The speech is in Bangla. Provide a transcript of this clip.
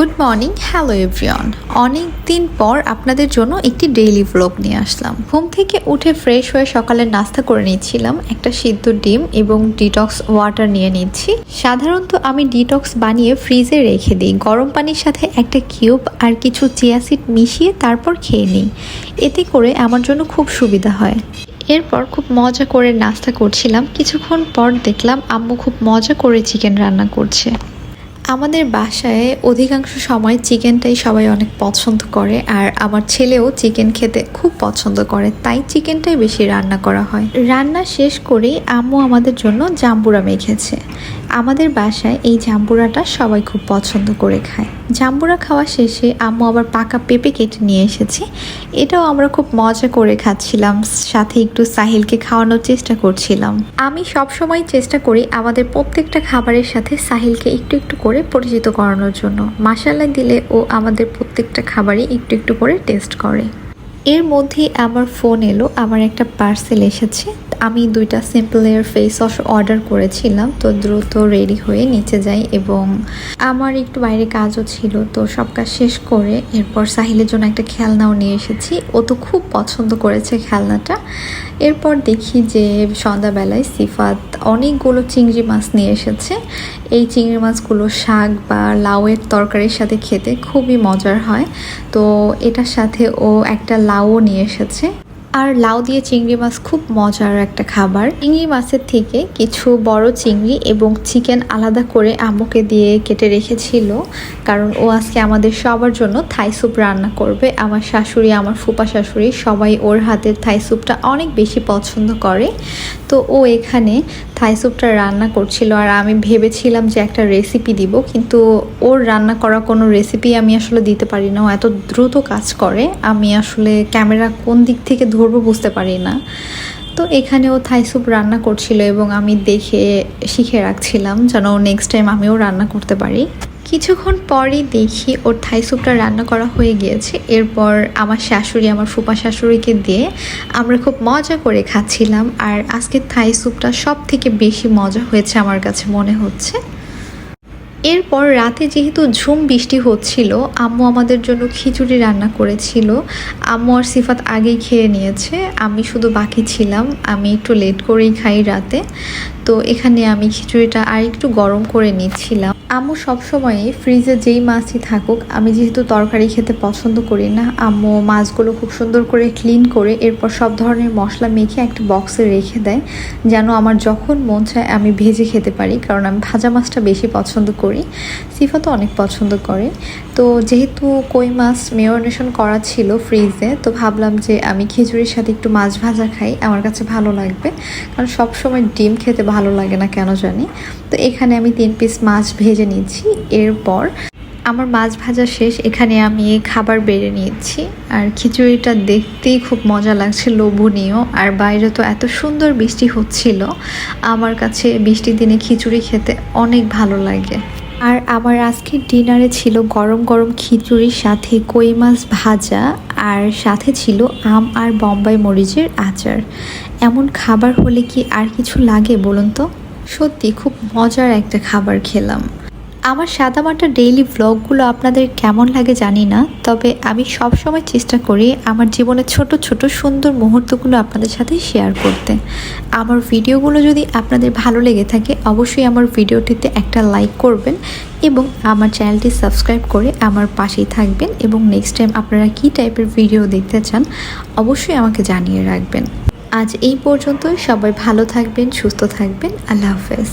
গুড মর্নিং হ্যালো এভরিওয়ান অনেক দিন পর আপনাদের জন্য একটি ডেইলি ভ্লগ নিয়ে আসলাম। ঘুম থেকে উঠে ফ্রেশ হয়ে সকালে নাস্তা করে নিচ্ছিলাম, একটা সিদ্ধ ডিম এবং ডিটক্স ওয়াটার নিয়ে নিচ্ছি। সাধারণত আমি ডিটক্স বানিয়ে ফ্রিজে রেখে দিই। গরম পানির সাথে একটা কিউব আর কিছু চিয়াসিড মিশিয়ে তারপর খেয়ে নিই। এতে করে আমার জন্য খুব সুবিধা হয়। এরপর খুব মজা করে নাস্তা করছিলাম। কিছুক্ষণ পর দেখলাম আম্মু খুব মজা করে চিকেন রান্না করছে। আমাদের বাসায় অধিকাংশ সময় চিকেনটাই সবাই অনেক পছন্দ করে, আর আমার ছেলেও চিকেন খেতে খুব পছন্দ করে, তাই চিকেনটাই বেশি রান্না করা হয়। রান্না শেষ করেই আম্মু আমাদের জন্য জাম্বুরা মেখেছে। আমাদের বাসায় এই জাম্বুরাটা সবাই খুব পছন্দ করে খায়। জাম্বুরা খাওয়া শেষে আম্মু আবার পাকা পেঁপে কেটে নিয়ে এসেছে। এটাও আমরা খুব মজা করে খাচ্ছিলাম, সাথে একটু সাহিলকে খাওয়ানোর চেষ্টা করছিলাম। আমি সব সময় চেষ্টা করি আমাদের প্রত্যেকটা খাবারের সাথে সাহিলকে একটু একটু করে পরিচিত করানোর জন্য। মাসালা দিলে ও আমাদের প্রত্যেকটা খাবারই একটু একটু করে টেস্ট করে। এর মধ্যেই আমার ফোন এলো, আমার একটা পার্সেল এসেছে। আমি দুইটা simple air face wash order করেছিলাম, তো দ্রুত রেডি হয়ে নিচে যাই এবং আমার একটু বাইরে কাজও ছিল, তো সব কাজ শেষ করে এরপর সাহিলের জন্য একটা খেলনাও নিয়ে এসেছি। ও তো খুব পছন্দ করেছে খেলনাটা। এরপর দেখি যে সন্ধ্যাবেলায় সিফাত অনেকগুলো চিংড়ি মাছ নিয়ে এসেছে। এই চিংড়ি মাছগুলো শাক বা লাউয়ের তরকারির সাথে খেতে খুবই মজার হয়। তো এটার সাথে ও একটা লাউও নিয়ে এসেছে। আর লাউ দিয়ে চিংড়ি মাছ খুব মজার একটা খাবার। চিংড়ি মাছের থেকে কিছু বড় চিংড়ি এবং চিকেন আলাদা করে আম্মুকে দিয়ে কেটে রেখেছিল। কারণ ও আজকে আমাদের সবার জন্য থাই স্যুপ রান্না করবে। আমার শাশুড়ি, আমার ফুপা শাশুড়ি সবাই ওর হাতের থাই স্যুপটা অনেক বেশি পছন্দ করে। তো ও এখানে থাই স্যুপটা রান্না করছিল আর আমি ভেবেছিলাম যে একটা রেসিপি দিব, কিন্তু ওর রান্না করা কোনো রেসিপি আমি আসলে দিতে পারি না। ও এত দ্রুত কাজ করে, আমি আসলে ক্যামেরা কোন দিক থেকে ধরবো বুঝতে পারি না। তো এখানে ও থাই স্যুপ রান্না করছিল এবং আমি দেখে শিখে রাখছিলাম যেন নেক্সট টাইম আমিও রান্না করতে পারি। কিছুক্ষণ পরই দেখি ওর থাই স্যুপটা রান্না করা হয়ে গিয়েছে। এরপর আমার শাশুড়ি, আমার ফুপা শাশুড়িকে দিয়ে আমরা খুব মজা করে খাচ্ছিলাম আর আজকের থাই স্যুপটা সব থেকে বেশি মজা হয়েছে আমার কাছে মনে হচ্ছে। এরপর রাতে যেহেতু ঝুম বৃষ্টি হচ্ছিল, আম্মু আমাদের জন্য খিচুড়ি রান্না করেছিল। আম্মু আর সিফাত আগেই খেয়ে নিয়েছে। আমি শুধু বাকি ছিলাম। আমি একটু লেট করেই খাই রাতে। তো এখানে আমি খিচুড়িটা আর একটু গরম করে নিচ্ছিলাম। আম্মু সবসময় ফ্রিজে যেই মাছই থাকুক, আমি যেহেতু তরকারি খেতে পছন্দ করি না, আম্মু মাছগুলো খুব সুন্দর করে ক্লিন করে এরপর সব ধরনের মশলা মেখে একটা বক্সে রেখে দেয়, যেন আমার যখন মন চায় আমি ভেজে খেতে পারি, কারণ আমি ভাজা মাছটা বেশি পছন্দ করি সিফা তো অনেক পছন্দ করে। তো যেহেতু কই মাছ মেয়নেশন করা ছিল ফ্রিজে তো ভাবলাম যে আমি খিচুড়ির সাথে একটু মাছ ভাজা খাই, আমার কাছে ভালো লাগবে, কারণ সবসময় ডিম খেতে ভালো লাগে না কেন জানি। তো এখানে আমি তিন পিস মাছ ভেজে নিচ্ছি এরপর আমার মাছ ভাজা শেষ, এখানে আমি খাবার বেড়ে নিয়েছি। আর খিচুড়িটা দেখতেই খুব মজা লাগছে, লোভনীয়। আর বাইরে তো এত সুন্দর বৃষ্টি হচ্ছিল। আমার কাছে বৃষ্টির দিনে খিচুড়ি খেতে অনেক ভালো লাগে। আর আমার আজকের ডিনারে ছিল গরম গরম খিচুড়ির সাথে কই মাছ ভাজা আর সাথে ছিল আম আর বম্বাই মরিচের আচার। এমন খাবার হলে কি আর কিছু লাগে বলুন তো? সত্যি, খুব মজার একটা খাবার খেলাম। আমার সাদামাটা ডেইলি ব্লগগুলো আপনাদের কেমন লাগে জানি না, তবে আমি সব সময় চেষ্টা করি আমার জীবনের ছোট ছোট, সুন্দর মুহূর্তগুলো আপনাদের সাথে শেয়ার করতে। আমার ভিডিওগুলো যদি আপনাদের ভালো লেগে থাকে, অবশ্যই আমার ভিডিওটিতে একটা লাইক করবেন এবং আমার চ্যানেলটি সাবস্ক্রাইব করে আমার পাশেই থাকবেন এবং নেক্সট টাইম আপনারা কী টাইপের ভিডিও দেখতে চান, অবশ্যই আমাকে জানিয়ে রাখবেন। আজ এই পর্যন্তই, সবাই ভালো থাকবেন, সুস্থ থাকবেন, আল্লাহ হাফেজ।